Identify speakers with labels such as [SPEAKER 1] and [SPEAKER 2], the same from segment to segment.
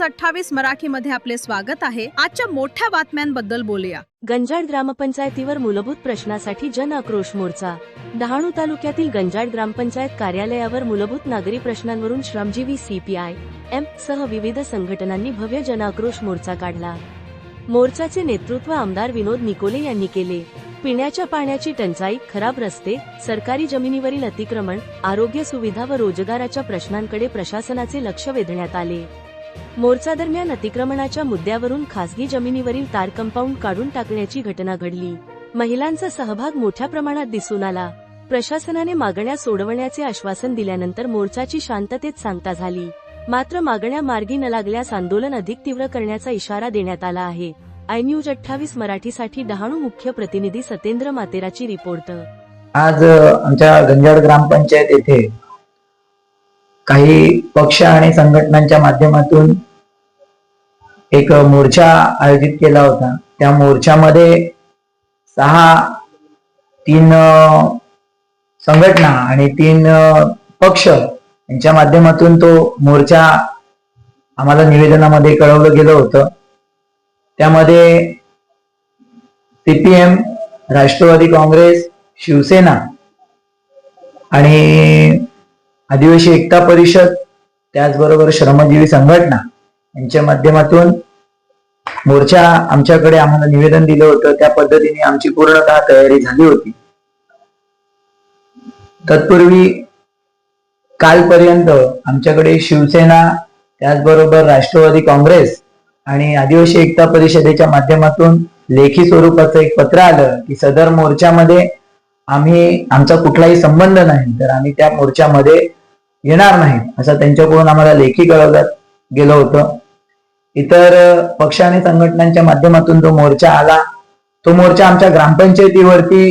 [SPEAKER 1] News अठ्ठावीस मराठी मध्ये आपले स्वागत आहे. आजच्या मोठ्या बातम्यांबद्दल बोलूया.
[SPEAKER 2] गंजाड ग्रामपंचायतीवर मूलभूत प्रश्नासाठी जन आक्रोश मोर्चा. डहाणू तालुक्यातील गंजाड ग्रामपंचायत कार्यालयावर मूलभूत नागरी प्रश्नांवरून श्रमजीवी सीपीआय एम सह विविध संघटनांनी भव्य जनाक्रोश मोर्चा काढला. मोर्चाचे नेतृत्व आमदार विनोद निकोले यांनी केले. पिण्याच्या पाण्याची टंचाई खराब रस्ते सरकारी जमिनीवरील अतिक्रमण आरोग्य सुविधा व रोजगाराच्या प्रश्नांकडे प्रशासनाचे लक्ष वेधण्यात आले. मोर्चा दरम्यान अतिक्रमणाच्या मुद्द्यावरून खासगी जमिनीवरील तार कंपाऊंड काढून टाकण्याची घटना घडली. महिलांचा सहभाग मोठ्या प्रमाणात दिसून आला. प्रशासनाने मागण्या सोडवण्याचे आश्वासन दिल्यानंतर मोर्चाची शांततेत सांगता झाली. मात्र मागण्या मार्गी न लागल्यास आंदोलन अधिक तीव्र करण्याचा इशारा देण्यात आला आहे. आय न्यूज अठ्ठावीस मराठीसाठी डहाणू मुख्य प्रतिनिधी सतेंद्र मातेराची रिपोर्ट.
[SPEAKER 3] आज आमच्या गंजाड ग्रामपंचायत येथे काही पक्ष आणि संघटनांच्या माध्यमातून एक मोर्चा आयोजित केला होता. त्या मोर्चामध्ये सहा तीन संघटना आणि तीन पक्ष यांच्या माध्यमातून तो मोर्चा आम्हाला निवेदनामध्ये कळवलं गेलं होतं. त्यामध्ये सीपीएम राष्ट्रवादी काँग्रेस शिवसेना आणि आदिवासी एकता परिषद त्याचबरोबर श्रमजीवी संघटना यांच्या माध्यमातून मोर्चा आमच्याकडे आम्हाला निवेदन दिलं होतं. त्या पद्धतीने आमची पूर्णतः तयारी झाली होती. तत्पूर्वी कालपर्यंत आमच्याकडे शिवसेना त्याचबरोबर राष्ट्रवादी काँग्रेस आणि आदिवासी एकता परिषदेच्या माध्यमातून लेखी स्वरूपाचं एक पत्र आलं की सदर मोर्चामध्ये आम्ही आमचा कुठलाही संबंध नाही तर आम्ही त्या मोर्चामध्ये येणार नाही असं त्यांच्याकडून आम्हाला लेखी कळवलं गेलं होतं. इतर पक्ष आणि संघटनांच्या माध्यमातून जो मोर्चा आला तो मोर्चा आमच्या ग्रामपंचायतीवरती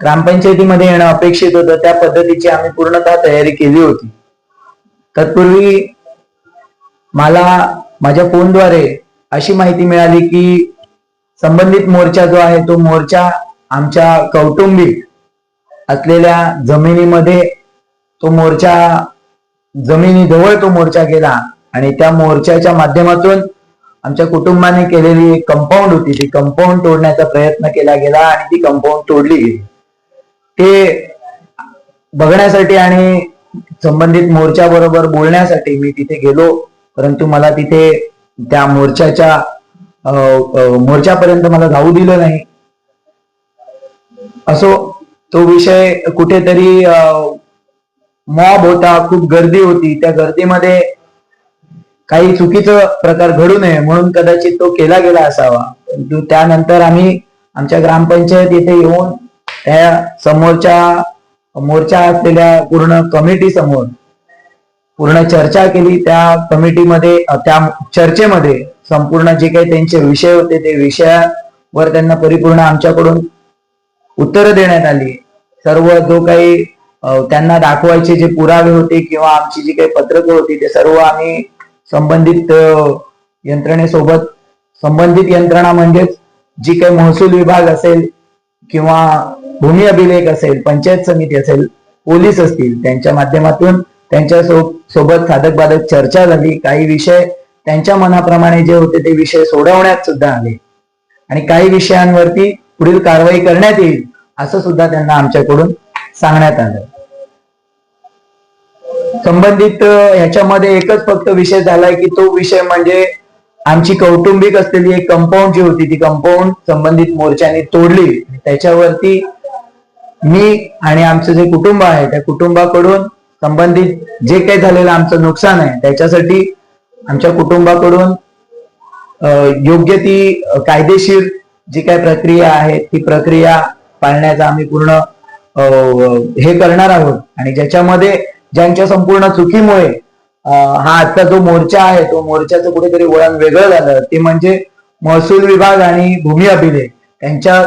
[SPEAKER 3] ग्रामपंचायतीमध्ये येणं अपेक्षित होतं. त्या पद्धतीची आम्ही पूर्णतः तयारी केली होती. तत्पूर्वी मला माझ्या फोनद्वारे अशी माहिती मिळाली की संबंधित मोर्चा जो आहे तो मोर्चा आमच्या कौटुंबिक असलेल्या जमिनीमध्ये तो मोर्चा जमिनीजवळ तो मोर्चा गेला. आणि त्या मोर्चाच्या माध्यमातून आमच्या कुटुंबाने केलेली एक कंपाऊंड होती. ती कंपाऊंड तोडण्याचा प्रयत्न केला गेला आणि ती कंपाऊंड तोडली गेली. ते बघण्यासाठी आणि संबंधित मोर्चा बरोबर बोलण्यासाठी मी तिथे गेलो. परंतु मला तिथे त्या मोर्चाच्या मोर्चापर्यंत मला जाऊ दिलं नाही. असो तो विषय कुठेतरी मॉब होता खूप गर्दी होती. त्या गर्दीमध्ये काही चुकीचं प्रकार घडू नये म्हणून कदाचित तो केला गेला असावा. परंतु त्यानंतर आम्ही आमच्या ग्रामपंचायत येथे येऊन त्या समोरच्या मोर्चा असलेल्या पूर्ण कमिटी समोर पूर्ण चर्चा केली. त्या कमिटीमध्ये त्या चर्चेमध्ये संपूर्ण जे काही त्यांचे विषय होते ते विषयावर त्यांना परिपूर्ण आमच्याकडून उत्तरं देण्यात आली. सर्व जो काही त्यांना दाखवायचे जे पुरावे होते किंवा आमची जी काही पत्रकं होती ते सर्व आम्ही संबंधित यंत्रणेसोबत. संबंधित यंत्रणा म्हणजेच जी काही महसूल विभाग असेल किंवा भूमी अभिलेख असेल पंचायत समिती असेल पोलीस असतील त्यांच्या माध्यमातून त्यांच्या सो- सोबत साधक बाधक चर्चा झाली काही विषय त्यांच्या मनाप्रमाणे जे होते ते विषय सोडवण्यात सुद्धा आले. आणि काही विषयांवरती पुढील कारवाई करण्यात येईल असं सुद्धा त्यांना आमच्याकडून सांगण्यात आलं. संबंधित ह्याच्यामध्ये एकच फक्त विषय झालाय की तो विषय म्हणजे आमची कौटुंबिक असलेली एक कंपाऊंड जी होती ती कंपाऊंड संबंधित मोर्चाने तोडली. त्याच्यावरती मी आणि आमचं जे कुटुंब आहे त्या कुटुंबाकडून संबंधित जे काही झालेलं आमचं नुकसान आहे त्याच्यासाठी आमच्या कुटुंबाकडून योग्य ती कायदेशीर जी काही प्रक्रिया आहे ती प्रक्रिया पाळण्याचा आम्ही पूर्ण हे करणार आहोत. आणि ज्याच्यामध्ये ज्यांच्या संपूर्ण चुकीमुळे हा आजचा जो मोर्चा आहे तो मोर्चाचं कुठेतरी वळण वेगळं झालं. ते म्हणजे महसूल विभाग आणि भूमी अभिलेख. यांच्या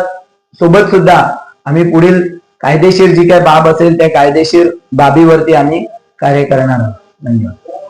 [SPEAKER 3] सोबत सुद्धा आम्ही पुढील कायदेशीर जी काय बाब असेल त्या कायदेशीर बाबीवरती आम्ही कार्य करणार आहोत. धन्यवाद.